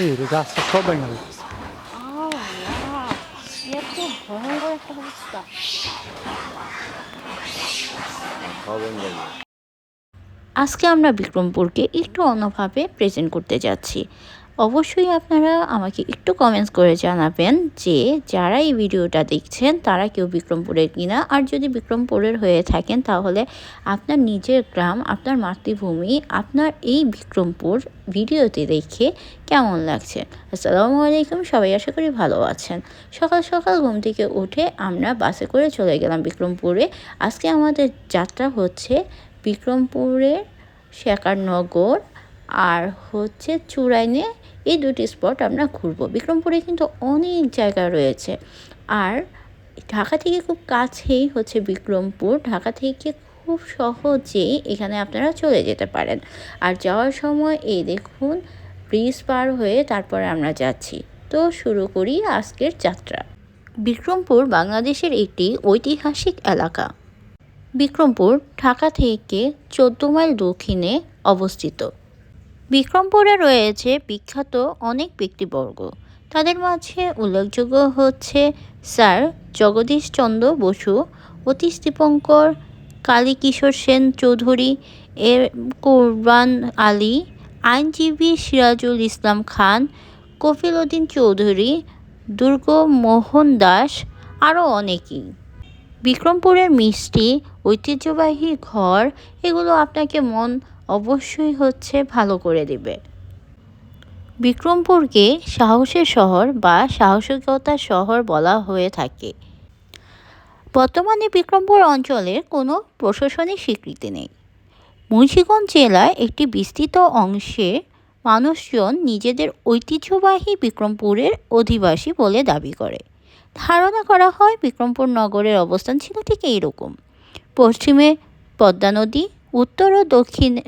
এই গাছটা সব ভেঙে আল্লাহ, এত ভয়ঙ্কর একটা আজকে আমরা বিক্রমপুরকে একটু অন্যভাবে প্রেজেন্ট করতে যাচ্ছি। অবশ্যই আপনারা আমাকে একটু কমেন্টস করে জানাবেন যে, যারা এই ভিডিওটা দেখছেন, তারা কেউ বিক্রমপুরের কিনা? আর যদি বিক্রমপুরের হয়ে থাকেন, তাহলে আপনার নিজের গ্রাম, আপনার মাতৃভূমি, আপনার এই বিক্রমপুর ভিডিওতে দেখে কেমন লাগছে? আসসালামু আলাইকুম, সবাই আশা করি ভালো আছেন। সকাল সকাল ঘুম থেকে উঠে আমরা বাসে করে চলে গেলাম বিক্রমপুরে। আজকে আমাদের যাত্রা হচ্ছে বিক্রমপুরের শেখারনগর আর হচ্ছে চুরাইনে এই দুটি স্পট আমরা ঘুরবো। বিক্রমপুরে কিন্তু অনেক জায়গা রয়েছে। আর ঢাকা থেকে খুব কাছেই হচ্ছে বিক্রমপুর। ঢাকা থেকে খুব সহজেই এখানে আপনারা চলে যেতে পারেন। আর যাওয়ার সময় এই দেখুন, ব্রিজ পার হয়ে তারপরে আমরা যাচ্ছি। তো শুরু করি আজকের যাত্রা। বিক্রমপুর বাংলাদেশের একটি ঐতিহাসিক এলাকা। বিক্রমপুর ঢাকা থেকে চোদ্দ মাইল দক্ষিণে অবস্থিত। বিক্রমপুরে রয়েছে বিখ্যাত অনেক ব্যক্তিবর্গ। তাদের মাঝে উল্লেখযোগ্য হচ্ছে স্যার জগদীশ চন্দ্র বসু, অতীশ দীপঙ্কর কালী কিশোর সেন চৌধুরী, এর কোরবান আলী, আইনজীবী সিরাজুল ইসলাম খান, কফিল উদ্দিন চৌধুরী, দুর্গ মোহন দাস, আরও অনেকেই। বিক্রমপুরের মিষ্টি, ঐতিহ্যবাহী ঘর, এগুলো আপনাকে মন অবশ্যই হচ্ছে ভালো করে দিবে। বিক্রমপুরকে সাহসের শহর বা সাহসিকতার শহর বলা হয়ে থাকে। বর্তমানে বিক্রমপুর অঞ্চলের কোনো প্রশাসনিক স্বীকৃতি নেই। মুন্সিগঞ্জ জেলায় একটি বিস্তৃত অংশে মানুষজন নিজেদের ঐতিহ্যবাহী বিক্রমপুরের অধিবাসী বলে দাবি করে। ধারণা করা হয় বিক্রমপুর নগরের অবস্থান ছিল ঠিক এইরকম। পশ্চিমে পদ্মা নদী উত্তর ও দক্ষিণে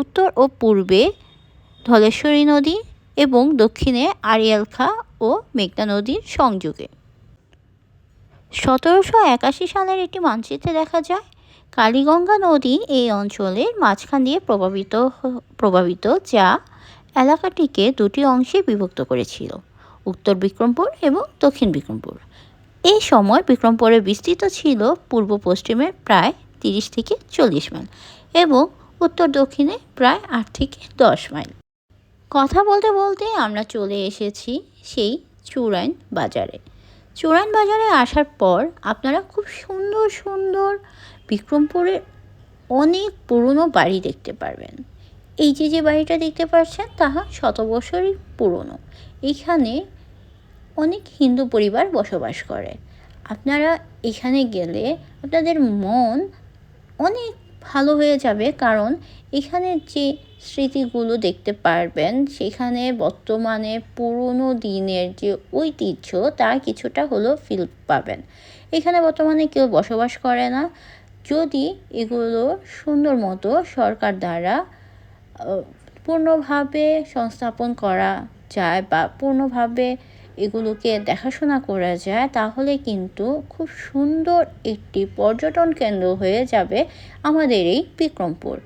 উত্তর ও পূর্বে ধলেশ্বরী নদী এবং দক্ষিণে আড়িয়াল খাঁ ও মেঘনা নদীর সংযোগে। সতেরোশো একাশি সালের একটি মানচিত্রে দেখা যায়, কালীগঙ্গা নদী এই অঞ্চলের মাঝখান দিয়ে প্রভাবিত প্রভাবিত যা এলাকাটিকে দুটি অংশে বিভক্ত করেছিল, উত্তর বিক্রমপুর এবং দক্ষিণ বিক্রমপুর। এই সময় বিক্রমপুরের বিস্তৃত ছিল পূর্ব পশ্চিমে প্রায় তিরিশ থেকে চল্লিশ মাইল। এবং উত্তর দক্ষিণে প্রায় আট থেকে দশ মাইল। কথা বলতে বলতে আমরা চলে এসেছি সেই চুরাইন বাজারে। চুরাইন বাজারে আসার পর আপনারা খুব সুন্দর সুন্দর বিক্রমপুরের অনেক পুরনো বাড়ি দেখতে পারবেন। এই যে যে বাড়িটা দেখতে পাচ্ছেন তাহা শত বছরই পুরনো। এখানে অনেক হিন্দু পরিবার বসবাস করে। আপনারা এখানে গেলে আপনাদের মন অনেক ভালো হয়ে যাবে, কারণ এখানে যে স্মৃতিগুলো দেখতে পারবেন, সেখানে বর্তমানে পুরনো দিনের যে ঐতিহ্য, তার কিছুটা হলেও ফিল পাবেন। এখানে বর্তমানে কেউ বসবাস করে না। যদি এগুলো সুন্দর মতো সরকার দ্বারা পূর্ণভাবে সংস্থাপন করা যায় বা পূর্ণভাবে এগুলোকে দেখাশোনা করা যায়, তাহলে কিন্তু খুব সুন্দর একটি পর্যটন কেন্দ্র হয়ে যাবে আমাদের এই বিক্রমপুর।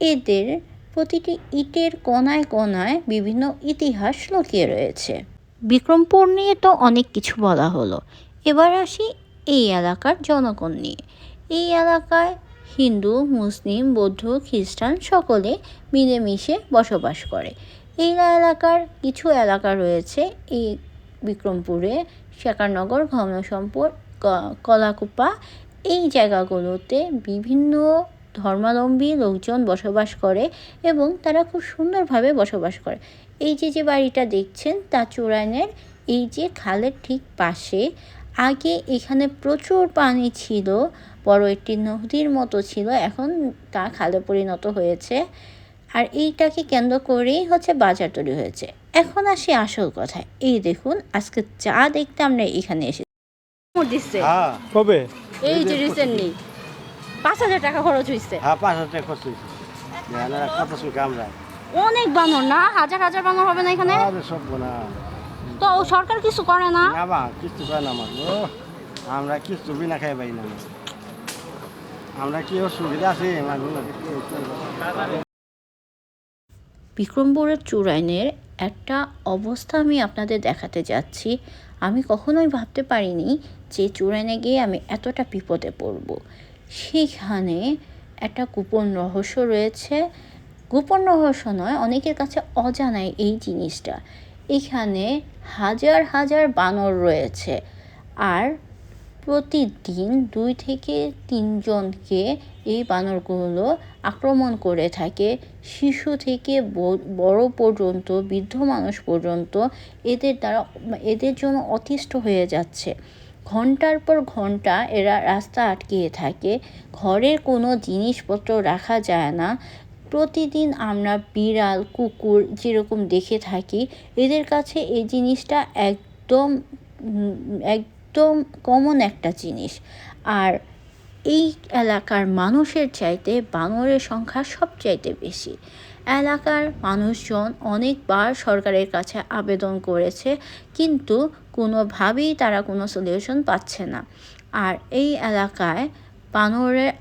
এদের প্রতিটি ইটের কোনায় কোনায় বিভিন্ন ইতিহাস লুকিয়ে রয়েছে। বিক্রমপুর নিয়ে তো অনেক কিছু বলা হলো। এবার আসি এই এলাকার জনগণ নিয়ে। এই এলাকায় হিন্দু, মুসলিম, বৌদ্ধ, খ্রিস্টান সকলে মিলেমিশে বসবাস করে। এই এলাকার কিছু এলাকা রয়েছে, এই বিক্রমপুরে, শেখারনগর ঘনসম্পদ ক- কলাকুপা, এই জায়গাগুলোতে বিভিন্ন ধর্মাবলম্বী লোকজন বসবাস করে এবং তারা খুব সুন্দরভাবে বসবাস করে। এই যে যে বাড়িটা দেখছেন, তা চুরাইনের এই যে খালের ঠিক পাশে, আগে এখানে প্রচুর পানি ছিল, বড় একটি নদীর মতো ছিল, এখন তা খালে পরিণত হয়েছে। আর এইটাকে কেন্দ্র করেই হচ্ছে বাজার তৈরি হয়েছে। এখন আসি আসল কথায় এই দেখুন আজকে চা দেখতে আমরা এখানে এসেছি দিচ্ছে। হ্যাঁ। কবে? এই যে রিসেন্টলি পাঁচ হাজার টাকা খরচ হয়েছে হ্যাঁ পাঁচ হাজার টাকা খরচ হয়েছে কত সুখে আমরা। অনেক বানর না? হাজার হাজার বানর হবে না এখানে? আরে সব না তো সরকার কিছু করে না? না বা কিস্তি পায় না আমার আমরা কিস্তি বিনা খাই পাই না। আমরা কি সুবিধা আছে? বিক্রমপুরের চুরাইনের একটা অবস্থা আমি আপনাদের দেখাতে যাচ্ছি। আমি কখনোই ভাবতে পারিনি যে চুরাইনে গিয়ে আমি এতটা বিপদে পড়ব। সেখানে একটা গোপন রহস্য রয়েছে। গোপন রহস্য নয়, অনেকের কাছে অজানায় এই জিনিসটা। এখানে হাজার হাজার বানর রয়েছে। আর প্রতিদিন দুই থেকে তিনজনকে এই বানরগুলো আক্রমণ করে থাকে। শিশু থেকে বড় পর্যন্ত বৃদ্ধ মানুষ পর্যন্ত এদের দ্বারা এদের জন্য অতিষ্ঠ হয়ে যাচ্ছে। ঘণ্টার পর ঘণ্টা এরা রাস্তা আটকিয়ে থাকে। ঘরের কোনো জিনিসপত্র রাখা যায় না। প্রতিদিন আমরা বিড়াল কুকুর যেরকম দেখে থাকি এদের কাছে এই জিনিসটা একদম উম, একদম কমন একটা জিনিস। আর এই এলাকার মানুষের চাইতে বানরের সংখ্যা সবচাইতে বেশি। এলাকার মানুষজন অনেকবার সরকারের কাছে আবেদন করেছে, কিন্তু কোনোভাবেই তারা কোনো সলিউশন পাচ্ছে না। আর এই এলাকায় বানরের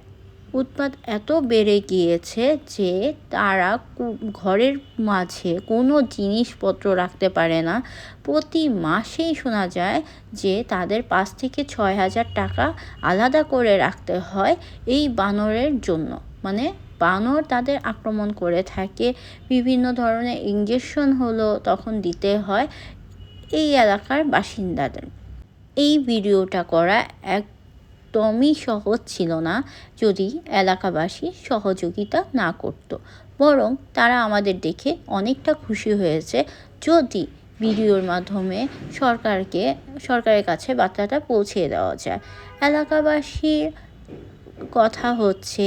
উৎপাত এত বেড়ে গিয়েছে যে তারা ঘরের মাঝে কোনো জিনিসপত্র রাখতে পারে না। প্রতি মাসেই শোনা যায় যে তাদের পাঁচ থেকে ছয় হাজার টাকা আলাদা করে রাখতে হয় এই বানরের জন্য। মানে বানর তাদের আক্রমণ করে থাকে, বিভিন্ন ধরনের ইঞ্জেকশন হলো তখন দিতে হয় এই এলাকার বাসিন্দাদের। এই ভিডিওটা করা একদমই সহজ ছিল না যদি এলাকাবাসী সহযোগিতা না করত। বরং তারা আমাদের দেখে অনেকটা খুশি হয়েছে যদি ভিডিওর মাধ্যমে সরকারকে, সরকারের কাছে বার্তাটা পৌঁছে দেওয়া যায়। এলাকাবাসীর কথা হচ্ছে,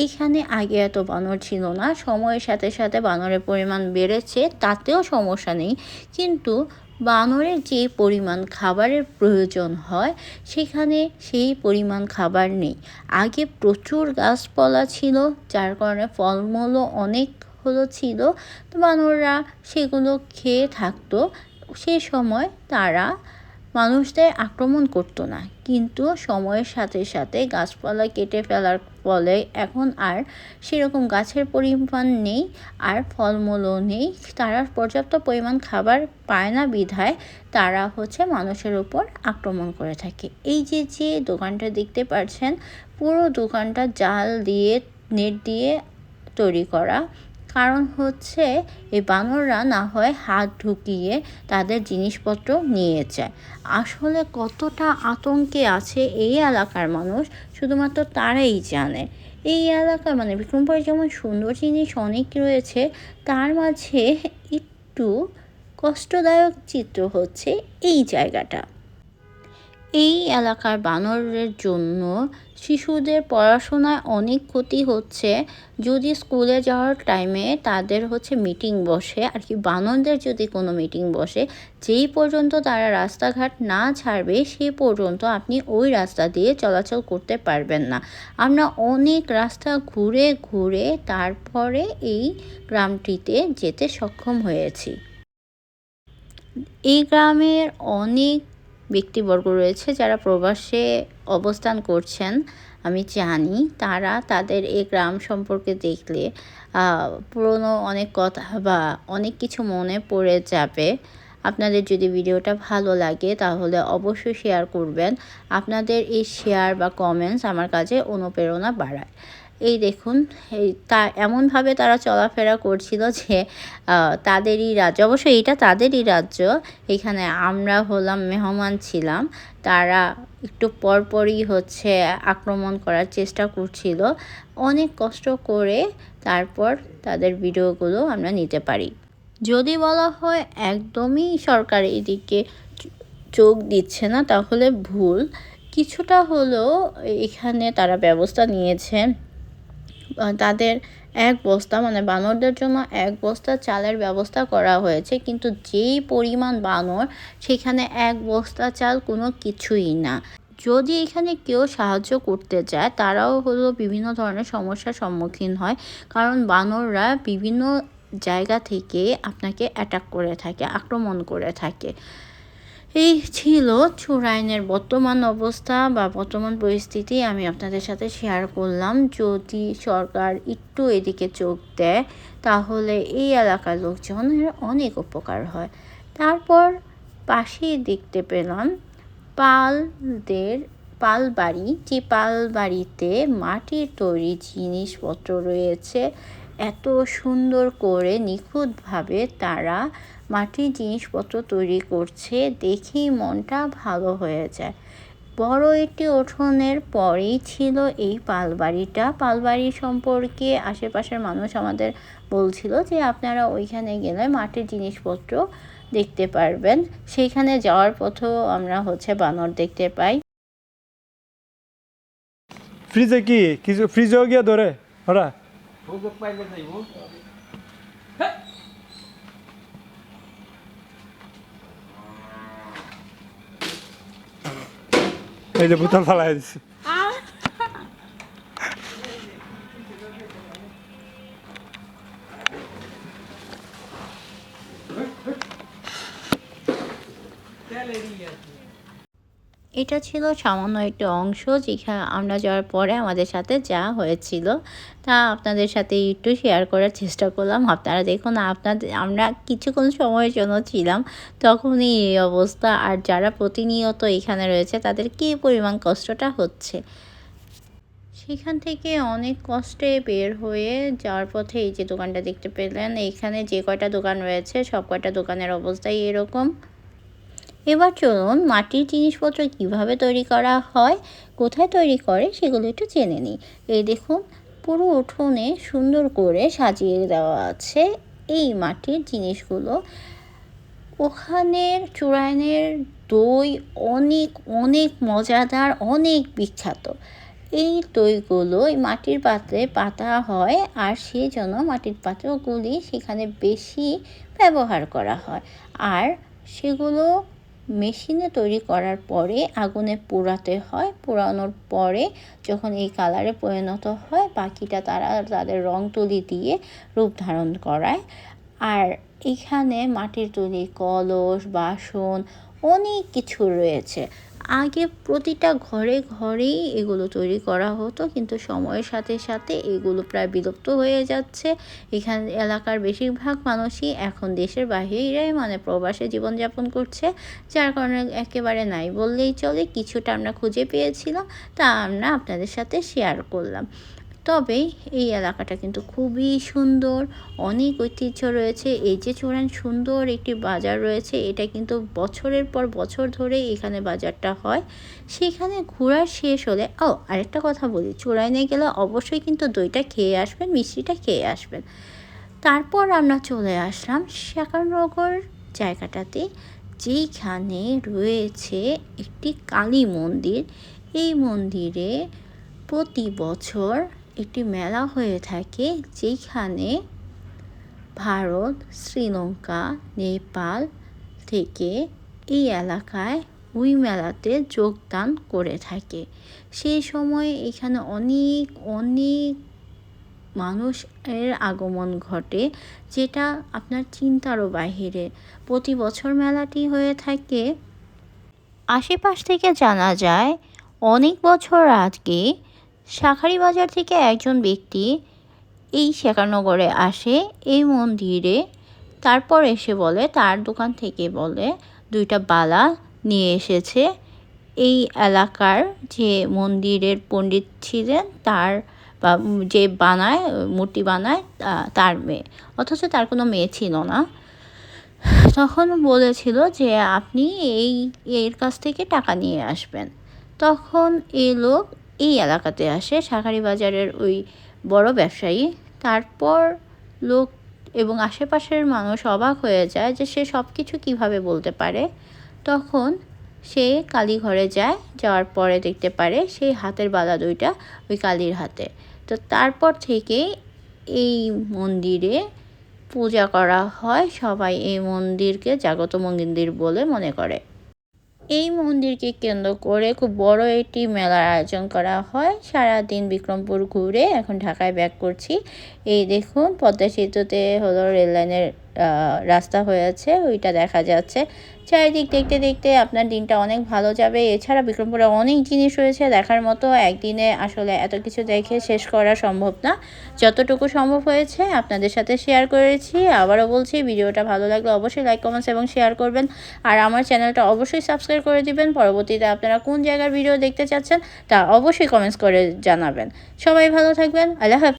এইখানে আগে এত বানর ছিল না, সময়ের সাথে সাথে বানরের পরিমাণ বেড়েছে, তাতেও সমস্যা নেই। কিন্তু বানরের যে পরিমাণ খাবারের প্রয়োজন হয়, সেখানে সেই পরিমাণ খাবার নেই। আগে প্রচুর গাছপালা ছিল, যার কারণে ফলমূলও অনেক হলো ছিল। তো বানররা সেগুলো খেয়ে থাকতো। সে সময় তারা মানুষদের আক্রমণ করতো না। কিন্তু সময়ের সাথে সাথে গাছপালা কেটে ফেলার ফলে এখন আর সেরকম গাছের পরিমাণ নেই আর ফলমূলও নেই। তারা পর্যাপ্ত পরিমাণ খাবার পায় না বিধায় তারা হচ্ছে মানুষের উপর আক্রমণ করে থাকে। এই যে যে দোকানটা দেখতে পাচ্ছেন পুরো দোকানটা জাল দিয়ে, নেট দিয়ে তৈরি করা। কারণ হচ্ছে এই বানররা না হয় হাত ঢুকিয়ে তাদের জিনিসপত্র নিয়ে যায় আসলে কতটা আতঙ্কে আছে এই এলাকার মানুষ শুধুমাত্র তারাই জানে। এই এলাকা মানে বিক্রমপুরে যেমন সুন্দর জিনিস অনেক রয়েছে, তার মাঝে একটু কষ্টদায়ক চিত্র হচ্ছে এই জায়গাটা। এই এলাকার বানরের জন্য শিশুদের পড়াশোনায় অনেক ক্ষতি হচ্ছে। যদি স্কুলে যাওয়ার টাইমে তাদের হচ্ছে মিটিং বসে, আর কি বানরদের যদি কোনো মিটিং বসে, যেই পর্যন্ত তারা রাস্তাঘাট না ছাড়বে সেই পর্যন্ত আপনি ওই রাস্তা দিয়ে চলাচল করতে পারবেন না। আমরা অনেক রাস্তা ঘুরে ঘুরে তারপরে এই গ্রামটিতে যেতে সক্ষম হয়েছি। এই গ্রামের অনেক ব্যক্তিবর্গ রয়েছে যারা প্রবাসে অবস্থান করছেন, আমি জানি। তারা তাদের এই গ্রাম সম্পর্কে দেখলে পুরনো অনেক কথা বা অনেক কিছু মনে পড়ে যাবে। আপনাদের যদি ভিডিওটা ভালো লাগে, তাহলে অবশ্যই শেয়ার করবেন। আপনাদের এই শেয়ার বা কমেন্টস আমার কাছে অনুপ্রেরণা বাড়ায়। এই দেখুন, এই তা, এমনভাবে তারা চলাফেরা করছিল যে তাদেরই রাজ্য অবশ্যই এটা তাদেরই রাজ্য, এখানে আমরা হলাম, মেহমান ছিলাম, তারা একটু পরপরই হচ্ছে আক্রমণ করার চেষ্টা করছিল। অনেক কষ্ট করে তারপর তাদের ভিডিওগুলো আমরা নিতে পারি। যদি বলা হয় একদমই সরকার এদিকে চোখ দিচ্ছে না, তাহলে ভুল। কিছুটা হলেও এখানে তারা ব্যবস্থা নিয়েছে। তাদের এক বস্তা মানে বানরদের জন্য এক বস্তা চালের ব্যবস্থা করা হয়েছে, কিন্তু যেই পরিমাণ বানর, সেখানে এক বস্তা চাল কোনো কিছুই না। যদি এখানে কেউ সাহায্য করতে যায় তারাও হলো বিভিন্ন ধরনের সমস্যার সম্মুখীন হয়, কারণ বানররা বিভিন্ন জায়গা থেকে আপনাকে অ্যাটাক করে থাকে, আক্রমণ করে থাকে। এই ছিল চোরাইনের বর্তমান অবস্থা বা বর্তমান পরিস্থিতি আমি আপনাদের সাথে শেয়ার করলাম। যদি সরকার একটু এদিকে চোখ দেয়, তাহলে এই এলাকার লোকজনের অনেক উপকার হয়। তারপর পাশেই দেখতে পেলাম পালদের পাল বাড়ি যে পাল বাড়িতে মাটির তৈরি জিনিসপত্র রয়েছে এত সুন্দর করে নিখুঁতভাবে তারা মাটির জিনিসপত্র তৈরি করছে, দেখেই মনটা ভালো হয়ে যায়। বড় একটি উঠোনের পরেই ছিল এই পালবাড়িটা। পালবাড়ি সম্পর্কে আশেপাশের মানুষ আমাদের বলছিল যে, আপনারা ওইখানে গেলে মাটির জিনিসপত্র দেখতে পারবেন। সেইখানে যাওয়ার পথেও আমরা হচ্ছে বানর দেখতে পাই। ফ্রিজে কি? কিছু ফ্রিজেও গিয়ে ধরে? ওরা? Vou ver mais é que aí, vou. Ele botou a falar isso. এটা ছিল সামান্য একটি অংশ যেখানে আমরা যাওয়ার পরে আমাদের সাথে যা হয়েছিল তা আপনাদের সাথে একটু শেয়ার করার চেষ্টা করলাম। আপনারা দেখুন আপনাদের আমরা কিছুক্ষণ সময়ের জন্য ছিলাম, তখনই এই অবস্থা। আর যারা প্রতিনিয়ত এখানে রয়েছে, তাদের কী পরিমাণ কষ্টটা হচ্ছে? সেখান থেকে অনেক কষ্টে বের হয়ে যাওয়ার পথে এই যে দোকানটা দেখতে পেলেন, এখানে যে কয়টা দোকান রয়েছে, সব কয়টা দোকানের অবস্থাই এরকম। এবার চলুন মাটির জিনিসপত্র কীভাবে তৈরি করা হয়, কোথায় তৈরি করে সেগুলো একটু জেনে নিই। এই দেখুন, পুরো উঠোনে সুন্দর করে সাজিয়ে দেওয়া আছে এই মাটির জিনিসগুলো। ওখানের চূড়ায়নের দই অনেক অনেক মজাদার, অনেক বিখ্যাত। এই দইগুলো মাটির পাত্রে পাতা হয় আর সেই জন্য মাটির পাত্রগুলি সেখানে বেশি ব্যবহার করা হয়। আর সেগুলো মেশিনে তৈরি করার পরে আগুনে পোড়াতে হয়। পোড়ানোর পরে যখন এই কালারে পরিণত হয় বাকিটা তারা তাদের রং তুলি দিয়ে রূপ ধারণ করায়। আর এখানে মাটির তৈরি কলস, বাসন অনেক কিছু রয়েছে। আগে প্রতিটা ঘরে ঘরেই এগুলো তৈরি করা হতো, কিন্তু সময়ের সাথে সাথে এগুলো প্রায় বিলুপ্ত হয়ে যাচ্ছে। এখানে, এলাকার বেশিরভাগ মানুষই এখন দেশের বাহিরে মানে প্রবাসে জীবনযাপন করছে, যার কারণে একেবারে নাই বললেই চলে। কিছুটা আমরা খুঁজে পেয়েছিলাম, তা আমরা আপনাদের সাথে শেয়ার করলাম। তবে এই এলাকাটা কিন্তু খুবই সুন্দর, অনেক ঐতিহ্য রয়েছে। এই যে চোরান সুন্দর একটি বাজার রয়েছে, এটা কিন্তু বছরের পর বছর ধরে এখানে বাজারটা হয়। সেখানে ঘোরার শেষ হলে, ও, আরেকটা কথা বলি চোরাইনে গেলে অবশ্যই কিন্তু দইটা খেয়ে আসবেন, মিষ্টিটা খেয়ে আসবেন। তারপর আমরা চলে আসলাম শাকারনগর জায়গাটাতে যেখানে রয়েছে একটি কালী মন্দির। এই মন্দিরে প্রতি বছর একটি মেলা হয়ে থাকে যেখানে ভারত, শ্রীলঙ্কা, নেপাল থেকে এই এলাকায় ওই মেলাতে যোগদান করে থাকে। সেই সময় এখানে অনেক অনেক মানুষের আগমন ঘটে, যেটা আপনার চিন্তারও বাহিরে। প্রতি বছর মেলাটি হয়ে থাকে। আশেপাশ থেকে জানা যায়, অনেক বছর আগে শাখারি বাজার থেকে একজন ব্যক্তি এই শেখানগরে আসে, এই মন্দিরে। তারপর এসে বলে, তার দোকান থেকে বলে, দুইটা বালা নিয়ে এসেছে। এই এলাকার যে মন্দিরের পণ্ডিত ছিলেন, তার বা যে বানায়, মূর্তি বানায় তার মেয়ে। অথচ তার কোনো মেয়ে ছিল না। তখন বলেছিল যে, আপনি এই, এর কাছ থেকে টাকা নিয়ে আসবেন। তখন এই লোক এই এলাকাতে আসে শাঁখারি বাজারের ওই বড় ব্যবসায়ী। তারপর লোক এবং আশেপাশের মানুষ অবাক হয়ে যায় যে সে সব কিছু কীভাবে বলতে পারে। তখন সে কালীঘরে যায়, যাওয়ার পরে দেখতে পারে সেই হাতের বালা দুইটা ওই কালীর হাতে। তো তারপর থেকে এই মন্দিরে পূজা করা হয়। সবাই এই মন্দিরকে জাগত মন্দির বলে মনে করে। এই মন্দিরকে কেন্দ্র করে খুব বড় একটি মেলার আয়োজন করা হয়। সারা দিন বিক্রমপুর ঘুরে এখন ঢাকায় ব্যাক করছি। এই দেখুন, পদ্মা সেতুতে হলো রেল রাস্তা হয়েছে, ওইটা দেখা যাচ্ছে। চারিদিক দেখতে দেখতে আপনার দিনটা অনেক ভালো যাবে। এছাড়া বিক্রমপুরে অনেক জিনিস রয়েছে, দেখার মতো একদিনে আসলে এত কিছু দেখে শেষ করা সম্ভব না। যতটুকু সম্ভব হয়েছে আপনাদের সাথে শেয়ার করেছি। আবারও বলছি, ভিডিওটা ভালো লাগলে অবশ্যই লাইক কমেন্টস এবং শেয়ার করবেন। আর আমার চ্যানেলটা অবশ্যই সাবস্ক্রাইব করে দিবেন। পরবর্তীতে আপনারা কোন জায়গার ভিডিও দেখতে চাচ্ছেন তা অবশ্যই কমেন্টস করে জানাবেন। সবাই ভালো থাকবেন। আল্লাহ